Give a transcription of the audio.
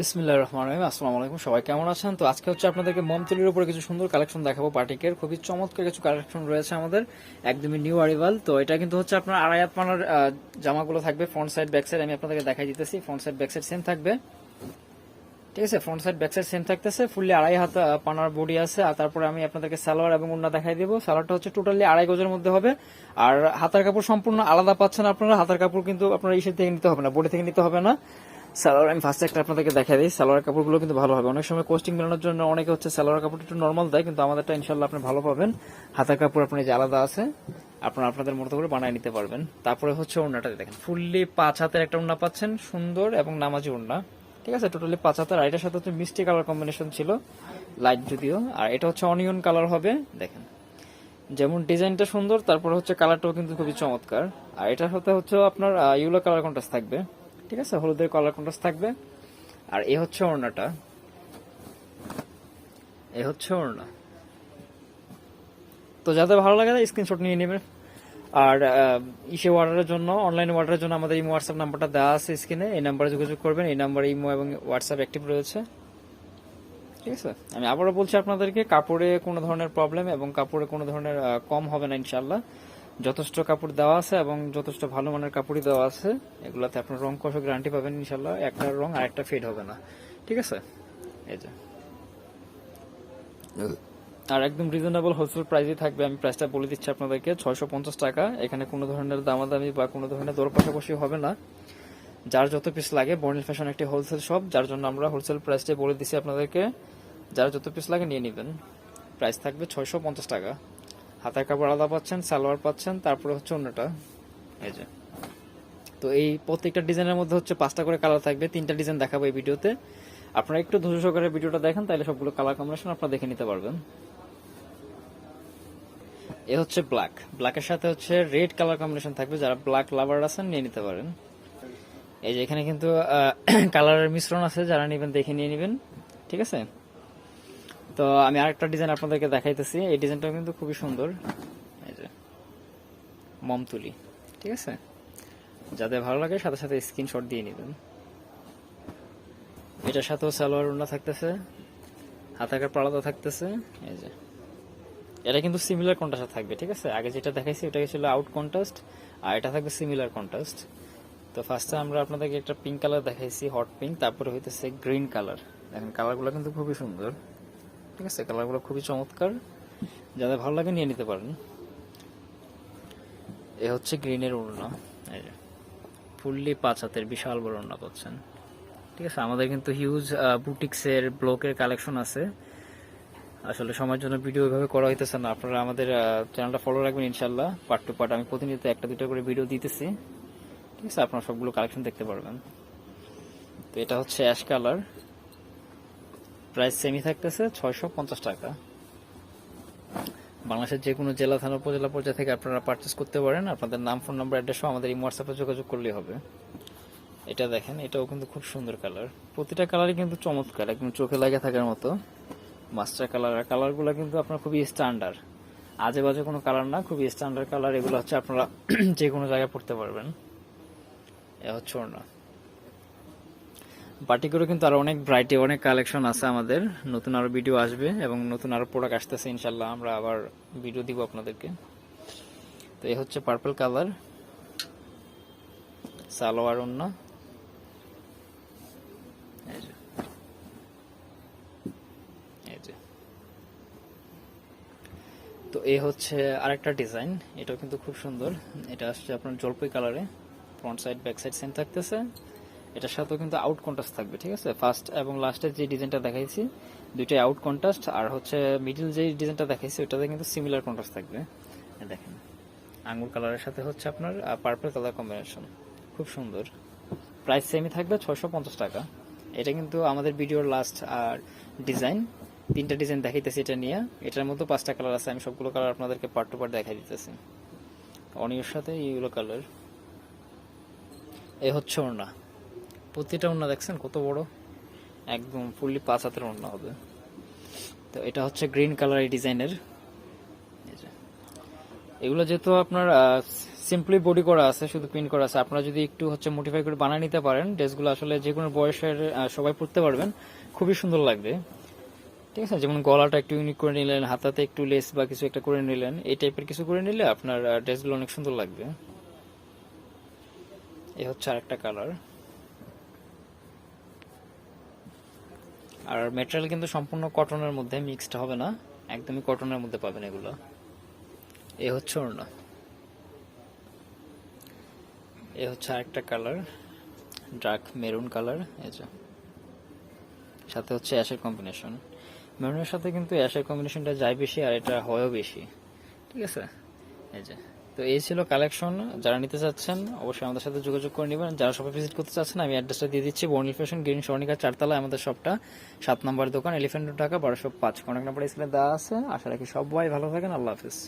বিসমিল্লাহ রহমান রহিম, আসসালামু আলাইকুম, সবাই কেমন আছেন? তো আজকে হচ্ছে আপনাদেরকে মমতুলির উপরে কিছু সুন্দর কালেকশন দেখাবো পার্টিকের খুবই চমৎকার কিছু কালেকশন রয়েছে আমাদের, একদমই নিউ আরিভাল তো এটা কিন্তু হচ্ছে আপনার আড়াই হাত পানার জামাগুলো থাকবে ফ্রন্ট সাইড ব্যাক সাইড আমি আপনাদেরকে দেখাই দিতেছি front side back side same থাকবে। ঠিক আছে front side back side same থাকতেছে ফুললি আড়াই হাত পানার বডি আছে, আর তারপরে আমি আপনাদেরকে সালোয়ার এবং উন্না দেখাই দিব। সালোয়ারটা হচ্ছে টোটালি আড়াই গজের মধ্যে হবে, আর হাতার কাপড় সম্পূর্ণ আলাদা পাচ্ছেন আপনারা, হাতার কাপড় কিন্তু আপনারা ইসের থেকে নিতে হবে না বডি থেকে নিতে হবে না। সালোয়ার আমি ফার্স্ট একটা আপনাদেরকে দেখাই দিই। সালোয়ার কাপড়গুলো কিন্তু ভালো হবে। অনেক সময় কোস্টিং মেলানোর জন্য অনেকে হচ্ছে সালোয়ার কাপড়টা একটু নর্মাল দেয়, কিন্তু আমাদেরটা ইনশাল্লাহ আপনি ভালো পাবেন। হাতার কাপড় আপনার যে আলাদা আছে, আপনারা আপনাদের মতো করে বানিয়ে নিতে পারবেন। তারপরে হচ্ছে ওড়নাটা দেখেন। ফুললি পাঁচ হাতের একটা ওড়না পাচ্ছেন, সুন্দর এবং নামাজি ওড়না। ঠিক আছে? টোটালি পাঁচ হাতের। আর এটার সাথে হচ্ছে মিষ্টি কালার কম্বিনেশন ছিল লাইট যদিও। আর এটা হচ্ছে অনিয়ন কালার হবে, দেখেন। যেমন ডিজাইনটা সুন্দর, তারপরে হচ্ছে কালারটাও কিন্তু খুবই চমৎকার। আর এটার সাথে হচ্ছে আপনার ইউলো কালার কন্ট্রাস্ট থাকবে। ঠিক আছে? হলুদের কালার কন্ট্রাস্ট থাকবে। আর এ হচ্ছে ওড়নাটা। এ হচ্ছে ওড়না। তো যাদের ভালো লাগে স্ক্রিনশট নিয়ে নেবেন আর ইসে অর্ডারের জন্য অনলাইন অর্ডারের জন্য আমাদের এই হোয়াটসঅ্যাপ নাম্বারটা দেওয়া আছে স্ক্রিনে এই নাম্বারে যোগাযোগ করবেন। এই নাম্বারে ইমো এবং হোয়াটসঅ্যাপ অ্যাক্টিভ রয়েছে। ঠিক আছে? আমি আবারও বলছি আপনাদেরকে, কাপড়ে কোনো ধরনের প্রবলেম এবং কাপড়ে কোনো ধরনের কম হবে না ইনশাল্লাহ যথেষ্ট কাপড় দেওয়া আছে এবং যথেষ্ট ভালো মানের কাপড়ই দেওয়া আছে। এগুলাতে আপনার রং কষক গ্যারান্টি পাবেন ইনশাল্লাহ একটা রং আর একটা ফেড হবে না। ঠিক আছে? এই যে। আর একদম রিজনেবল হোলসেল প্রাইসে থাকবে। আমি প্রাইসটা বলে দিচ্ছি আপনাদেরকে। ছয়শো পঞ্চাশ টাকা। এখানে কোনো ধরনের দামাদামি বা কোনো ধরনের দর পাশাপাশি হবে না। যার যত পিস লাগে বর্নিল ফ্যাশন একটি হোলসেল শপ যার জন্য আমরা হোলসেল প্রাইসটা বলে দিচ্ছি আপনাদেরকে। যার যত পিস লাগে নিয়ে নেবেন। প্রাইস থাকবে ছয়শো পঞ্চাশ টাকা। হাতের কাপড় আলাদা পাচ্ছেন, সালোয়ার পাচ্ছেন, তারপরে হচ্ছে অন্যটা। এই যে। তো এই প্রত্যেকটা ডিজাইনের মধ্যে হচ্ছে পাঁচটা করে কালার থাকবে, তিনটা ডিজাইন দেখাবো এই ভিডিওতে। আপনারা একটু ধৈর্য সহকারে ভিডিওটা দেখেন, তাহলে সবগুলো কালার কম্বিনেশন আপনারা দেখে নিতে পারবেন। এ হচ্ছে ব্ল্যাক ব্ল্যাকের সাথে হচ্ছে রেড কালার কম্বিনেশন থাকবে, যারা ব্ল্যাক লাভার আছেন নিয়ে নিতে পারেন। এই যে এখানে কিন্তু কালারের মিশ্রণ আছে, যারা নেবেন দেখে নিয়ে নেবেন, ঠিক আছে? তো আমি আরেকটা ডিজাইন আপনাদেরকে দেখাইতেছি। এই ডিজাইনটাও কিন্তু খুবই সুন্দর। এই যে মমতুলি ঠিক আছে? যাদের ভালো লাগে, সাথে সাথে স্ক্রিনশট দিয়ে নেবেন। এটার সাথেও সালোয়ার ওড়না থাকতেছে, হাতাকার পালাদা থাকতেছে, এই যে। এটা কিন্তু সিমিলার কন্ট্রাস্ট থাকবে, ঠিক আছে? আগে যেটা দেখাইছি, ওটা ছিল আউট কন্ট্রাস্ট আর এটা থাকবে সিমিলার কন্ট্রাস্ট তো ফার্স্টে আমরা আপনাদেরকে একটা পিঙ্ক কালার দেখাইছি হট পিঙ্ক তারপরে হইতেছে গ্রিন কালার দেখেন কালারগুলো কিন্তু খুবই সুন্দর। ঠিক আছে, কালারগুলো খুবই চমৎকার। যাদের ভালো লাগে নিয়ে নিতে পারেন। এ হচ্ছে গ্রিনের ওড়না। এই যে, ফুললি পাঁচ হাতের বিশাল বড় ওড়না পাচ্ছেন। ঠিক আছে, আমাদের কিন্তু হিউজ বুটিক্সের ব্লকের কালেকশন আছে। আসলে সময়ের জন্য ভিডিও এভাবে করা হইতেছে না। আপনারা আমাদের চ্যানেলটা ফলো রাখবেন ইনশাল্লাহ পার্ট টু পার্ট আমি প্রতিনিয়ত একটা দুটো করে ভিডিও দিতেছি। ঠিক আছে, আপনারা সবগুলো কালেকশন দেখতে পারবেন। তো এটা হচ্ছে অ্যাশ কালার প্রাইস সেমি থাকতেছে ছয়শো পঞ্চাশ টাকা। বাংলাদেশের যে কোনো জেলা, থানা, উপজেলা পর্যায়ে থেকে আপনারা পারচেস করতে পারেন। আপনাদের নাম ফোন নাম্বার অ্যাড্রেসও আমাদের এই হোয়াটসঅ্যাপে যোগাযোগ করলেই হবে। এটা দেখেন, এটাও কিন্তু খুব সুন্দর কালার প্রতিটা কালারই কিন্তু চমৎকার, একদম চোখে লাগে থাকার মতো। মাস্টার কালার আর কালারগুলো কিন্তু আপনার খুবই স্ট্যান্ডার্ড আজে বাজে কোনো কালার না, খুবই স্ট্যান্ডার্ড কালার এগুলো হচ্ছে আপনারা যে কোনো জায়গায় পড়তে পারবেন। এ হচ্ছে ওড়না। বাটি করে কিন্তু আরও অনেক ব্রাইটে অনেক কালেকশন আছে আমাদের। নতুন আরও ভিডিও আসবে এবং নতুন আরও প্রোডাক্ট আসতেছে ইনশাল্লাহ আমরা আবার ভিডিও দিব আপনাদেরকে। তো এই হচ্ছে পার্পল কালার সালোয়ার ওড়না। এই যে। এই যে। তো এই হচ্ছে আরেকটা ডিজাইন এটাও কিন্তু খুব সুন্দর। এটা আসছে আপনার জলপাই কালারে front side back side same থাকতেছে। এটার সাথেও কিন্তু আউট কন্ট্রাস্ট থাকবে, ঠিক আছে? ফার্স্ট এবং লাস্টের যে ডিজাইনটা দেখাইছি, দুইটাই আউট কন্ট্রাস্ট আর হচ্ছে মিডিল যে ডিজাইনটা দেখাইছি ওটাতে কিন্তু সিমিলার কন্ট্রাস্ট থাকবে। দেখেন, আঙ্গুর কালারের সাথে হচ্ছে আপনার পার্পল কালার কম্বিনেশন খুব সুন্দর। প্রাইস সেমই থাকবে ছয়শো পঞ্চাশ টাকা। এটা কিন্তু আমাদের ভিডিওর লাস্ট আর ডিজাইন তিনটা ডিজাইন দেখাইতেছি এটা নিয়ে। এটার মধ্যে পাঁচটা কালার আছে, আমি সবগুলো কালার আপনাদেরকে পার্ট টু পার্ট দেখাই দিতেছি। অনিয়র সাথে ইউলো কালার এ হচ্ছে ওড়না। প্রতিটা ওড়না দেখছেন? কত বড়? একদম ফুললি পাঁচ হাতের ওড়না হবে। তো এটা হচ্ছে গ্রিন কালার এই ডিজাইনের। এগুলো যেহেতু আপনার সিম্পলি বডি করা আছে, শুধু প্রিন্ট করা আছে, আপনারা যদি একটু হচ্ছে মোটিফাই করে বানিয়ে নিতে পারেন, ড্রেসগুলো আসলে যে কোনো বয়সের সবাই পরতে পারবেন। খুবই সুন্দর লাগবে। ঠিক আছে? যেমন গলাটা একটু ইউনিক করে নিলেন, হাতাতে একটু লেস বা কিছু একটা করে নিলেন, এই টাইপের কিছু করে নিলে আপনার ড্রেসগুলো অনেক সুন্দর লাগবে। এ হচ্ছে আরেকটা কালার। আর ম্যাটেরিয়াল কিন্তু সম্পূর্ণ কটনের মধ্যে মিক্সড হবে না। একদমই কটনের মধ্যে পাবেন এগুলো। এ হচ্ছে ওড়না। এ হচ্ছে আরেকটা কালার ডার্ক মেরুন কালার এই যে। সাথে হচ্ছে অ্যাশের কম্বিনেশন মেরুনের সাথে কিন্তু অ্যাশের কম্বিনেশনটা যায় বেশি আর এটা হয়ও বেশি। ঠিক আছে? এই যে। তো এই ছিল কালেকশন যারা নিতে চাচ্ছেন, অবশ্যই আমাদের সাথে যোগাযোগ করে নেবেন। যারা সবাই ভিজিট করতে চাচ্ছেন, আমি অ্যাড্রেসটা দিয়ে দিচ্ছি। বর্নিল ফ্যাশন গ্রিন স্বর্ণিকা চারতলা আমাদের সবটা সাত নম্বর দোকান এলিফেন্ট টাকা বারোশো পাঁচ কন্ট্যাক্ট নাম্বার স্ক্রিনে দেওয়া আছে। আশা রাখি সবাই ভালো থাকেন। আল্লাহ হাফিজ।